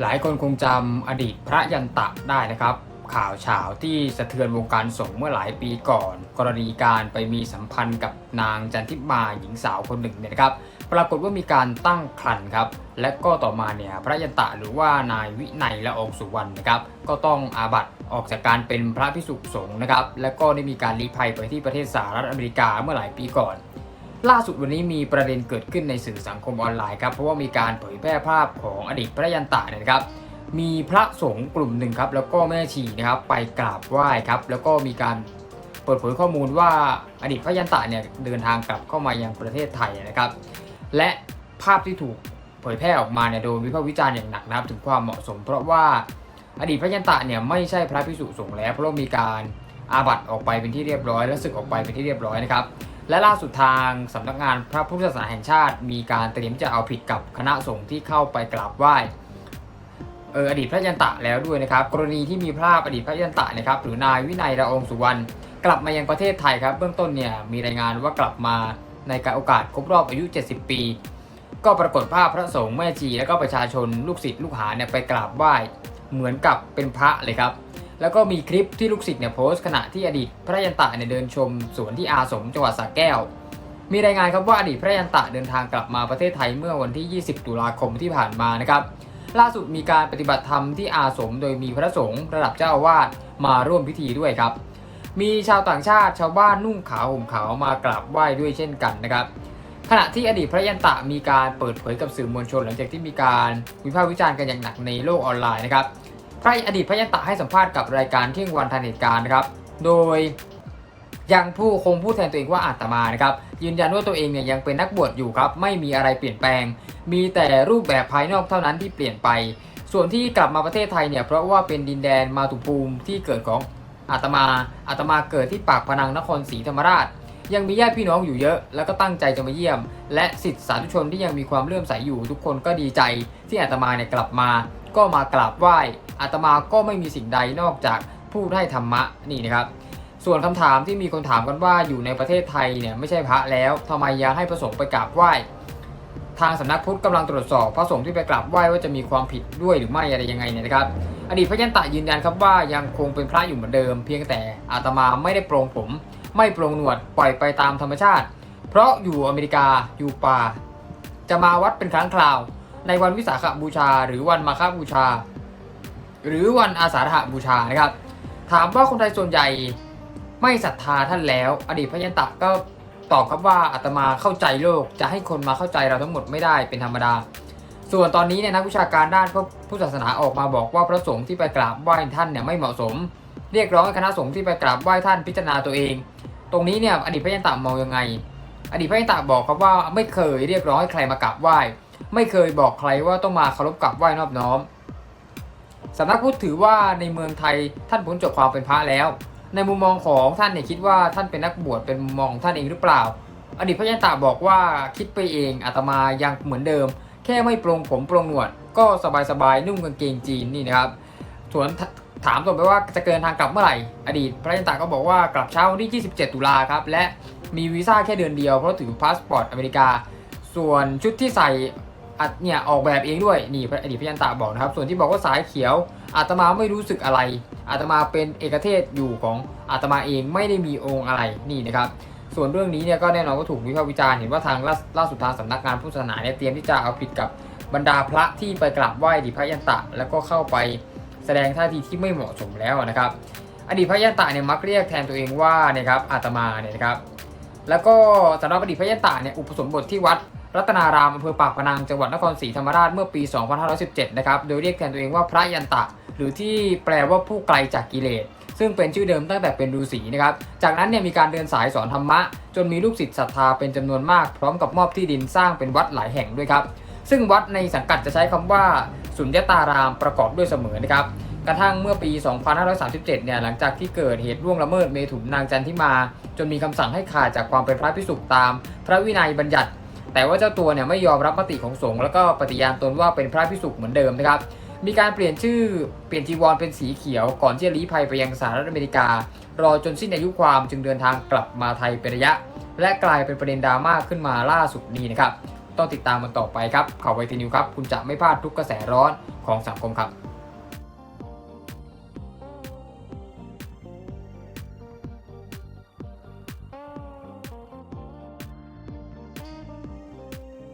หลายคนคงจำอดีตพระยันตะได้นะครับ ข่าวเฉาที่สะเทือนวงการสงฆ์เมื่อหลายปีก่อน กรณีการไปมีสัมพันธ์กับนางจันทิมาหญิงสาวคนหนึ่งเนี่ยนะครับปรากฏว่ามีการตั้งครรภ์ครับ และก็ต่อมาเนี่ยพระยันตะหรือว่านายวินัยละองสุวรรณนะครับก็ต้องอาบัติออกจากการเป็นพระพิสุสงฆ์นะครับและก็ได้มีการลี้ภัยไปที่ประเทศสหรัฐอเมริกาเมื่อหลายปีก่อน ล่าสุดวันนี้มีประเด็นเกิดขึ้นในสื่อสังคมออนไลน์ครับ เพราะว่ามีการเผยแพร่ภาพของอดีตพระยันตะเนะครับ มีพระสงฆ์กลุ่มหนึ่งครับ แล้วก็แม่ชีนะครับไปกราบไหว้ครับ แล้วก็มีการเปิดเผยข้อมูลว่าอดีตพระยันตะเนี่ยเดินทางกลับเข้ามายังประเทศไทยนะครับ และภาพที่ถูกเผยแพร่ออกมาเนี่ยโดนวิพากษ์วิจารณ์อย่างหนักนะครับถึงความเหมาะสม เพราะว่าอดีตพระยันตะเนี่ยไม่ใช่พระพิสุสงฆ์แล้วเพราะมีการอาบัติออกไปเป็นที่เรียบร้อย และศึกออกไปเป็นที่เรียบร้อยนะครับ และล่าสุดทางสำนักงานพระพุทธศาสนาแห่งชาติ มีการเตรียมจะเอาผิดกับคณะสงฆ์ที่เข้าไปกราบไหว้เอออดีตพระยันตะแล้วด้วยนะครับ กรณีที่มีภาพอดีตพระยันตะนะครับหรือนายวินัยระองสุวรรณกลับมายังประเทศไทยครับ เบื้องต้นเนี่ยมีรายงานว่ากลับมาในการโอกาสครบรอบอายุ 70 ปี ก็ปรากฏภาพพระสงฆ์แม่ชีและก็ประชาชนลูกศิษย์ลูกหาเนี่ยไปกราบไหว้เหมือนกับเป็นพระเลยครับ แล้วก็มีคลิปที่ลูกศิษย์เนี่ยโพสต์ขณะที่อดีตพระยันตะเนี่ยเดินชมสวนที่อาสมจังหวัดสระแก้ว มีรายงานครับว่าอดีตพระยันตะเดินทางกลับมาประเทศไทยเมื่อวันที่ 20 ตุลาคมที่ผ่านมานะครับล่าสุดมีการปฏิบัติธรรมที่อาสมโดยมีพระสงฆ์ระดับเจ้าอาวาสมาร่วมพิธีด้วยครับ มีชาวต่างชาติชาวบ้านนุ่งขาวห่มขาวมากราบไหว้ด้วยเช่นกันนะครับ ขณะที่อดีตพระยันตะมีการเปิดเผยกับสื่อมวลชน หลังจากที่มีการวิพากษ์วิจารณ์กันอย่างหนักในโลกออนไลน์นะครับ พระอดีตพระยันตะให้สัมภาษณ์กับรายการเที่ยงวันทันเหตุการณ์นะครับ โดยยังผู้คงพูดแทนตัวเองว่าอาตมานะครับยืนยันว่าตัวเองเนี่ยยังเป็นนักบวชอยู่ครับ ไม่มีอะไรเปลี่ยนแปลง มีแต่รูปแบบภายนอกเท่านั้นที่เปลี่ยนไป ส่วนที่กลับมาประเทศไทยเนี่ยเพราะว่าเป็นดินแดนมาตุภูมิที่เกิดของอาตมาอาตมาเกิดที่ปากพนังนครศรีธรรมราช ยังมีญาติพี่น้องอยู่เยอะ แล้วก็ตั้งใจจะมาเยี่ยม และสิทธิสาธุชนที่ยังมีความเลื่อมใสอยู่ทุกคนก็ดีใจที่อาตมาเนี่ยกลับมา ก็มากราบไหว้อาตมาก็ไม่มีสิ่งใดนอกจากผู้ให้ธรรมะนี่นะครับ ส่วนคำถามที่มีคนถามกันว่าอยู่ในประเทศไทยเนี่ยไม่ใช่พระแล้วทำไมยังให้พระสงฆ์ไปกราบไหว้ทางสำนักพุทธกำลังตรวจสอบพระสงฆ์ที่ไปกราบไหว้ว่าจะมีความผิดด้วยหรือไม่อะไรยังไงเนี่ยนะครับ อดีตพระยันตะยืนยันครับว่ายังคงเป็นพระอยู่เหมือนเดิม เพียงแต่อาตมาไม่ได้โปรงผม ไม่โปรงหนวดปล่อยไปตามธรรมชาติ เพราะอยู่อเมริกาอยู่ป่า จะมาวัดเป็นครั้งคราว ในวันวิสาขบูชา หรือวันมาฆบูชา หรือวันอาสาฬหบูชานะครับ ถามว่าคนไทยส่วนใหญ่ไม่ศรัทธาท่านแล้ว อดีตพระยันตะก็ตอบครับว่าอาตมาเข้าใจโลกจะให้คนมาเข้าใจเราทั้งหมดไม่ได้เป็นธรรมดา ส่วนตอนนี้เนี่ยนักวิชาการด้านพระพุทธศาสนาออกมาบอกว่าพระสงฆ์ที่ไปกราบไหว้ท่านเนี่ยไม่เหมาะสม เรียกร้องให้คณะสงฆ์ที่ไปกราบไหว้ท่านพิจารณาตัวเอง ตรงนี้เนี่ยอดีตพระยันตะมองยังไง อดีตพระยันตะบอกครับว่าไม่เคยเรียกร้องให้ใครมากราบไหว้ ไม่เคยบอกใครว่าต้องมาเคารพกราบไหว้นอบน้อมสำนักพุทธถือว่าในเมืองไทยท่านพ้นจากความเป็นพระแล้ว ในมุมมองของท่านเนี่ยคิดว่าท่านเป็นนักบวชเป็นมุมมองของท่านเองหรือเปล่า อดีตพระยันตะบอกว่าคิดไปเองอาตมายังเหมือนเดิม แค่ไม่ปรงผมปรงหนวด ก็สบายๆนุ่งกางเกงจีนนี่นะครับส่วนถามต่อไปว่าจะเกินทางกลับเมื่อไหร่ อดีตพระยันตะก็บอกว่ากลับเช้าวันที่ 27 ตุลาครับและมีวีซ่าแค่เดือนเดียวเพราะถือพาสปอร์ตอเมริกา ส่วนชุดที่ใส่ อัดเนี่ยออกแบบเองด้วยนี่อดีตพยันตะบอกนะครับ ส่วนที่บอกว่าสายเขียวอาตมาไม่รู้สึกอะไร อาตมาเป็นเอกเทศอยู่ของอาตมาเองไม่ได้มีองค์อะไรนี่นะครับ ส่วนเรื่องนี้เนี่ยก็แน่นอนก็ถูกวิพากษ์วิจารณ์เห็นว่าทางล่าล่าสุดทางสำนักงานพุทธศาสนาเนี่ยเตรียมที่จะเอาผิดกับบรรดาพระที่ไปกราบไหว้อดีตพระยันตะ แล้วก็เข้าไปแสดงท่าทีที่ไม่เหมาะสมแล้วนะครับอดีตพระยันตะเนี่ยมักเรียกแทนตัวเองว่านะครับอาตมาเนี่ยนะครับแล้วก็สำหรับอดีตพระยันตะเนี่ยอุปสมบทที่วัด รัตนารามอำเภอปากพนังจังหวัดนครศรีธรรมราชเมื่อปี 2517 นะครับ โดยเรียกแทนตัวเองว่าพระยันตะ หรือที่แปลว่าผู้ไกลจากกิเลส ซึ่งเป็นชื่อเดิมตั้งแต่เป็นฤาษีนะครับ จากนั้นเนี่ยมีการเดินสายสอนธรรมะ จนมีลูกศิษย์ศรัทธาเป็นจำนวนมาก พร้อมกับมอบที่ดินสร้างเป็นวัดหลายแห่งด้วยครับ ซึ่งวัดในสังกัดจะใช้คำว่าสุญญตารามประกอบด้วยเสมอนะครับกระทั่งเมื่อปี 2537 เนี่ย หลังจากที่เกิดเหตุล่วงละเมิดเมถุนนางจันทิมา จนมีคำสั่งให้ขาดจากความเป็นพระพิสุตาม พระวินัยบัญญัติ แต่ว่าเจ้าตัวเนี่ยไม่ยอมรับมติของสงฆ์แล้วก็ปฏิญาณตนว่าเป็นพระพิสุเหมือนเดิมนะครับ มีการเปลี่ยนชื่อเปลี่ยนจีวรเป็นสีเขียว ก่อนที่จะลี้ภัยไปยังสหรัฐอเมริกา รอจนสิ้นอายุความจึงเดินทางกลับมาไทยเป็นระยะ และกลายเป็นประเด็นดราม่าขึ้นมาล่าสุดนี้นะครับต้องติดตามมันต่อไปครับข่าวไวทีนิวครับ คุณจะไม่พลาดทุกกระแสร้อนของสังคมครับ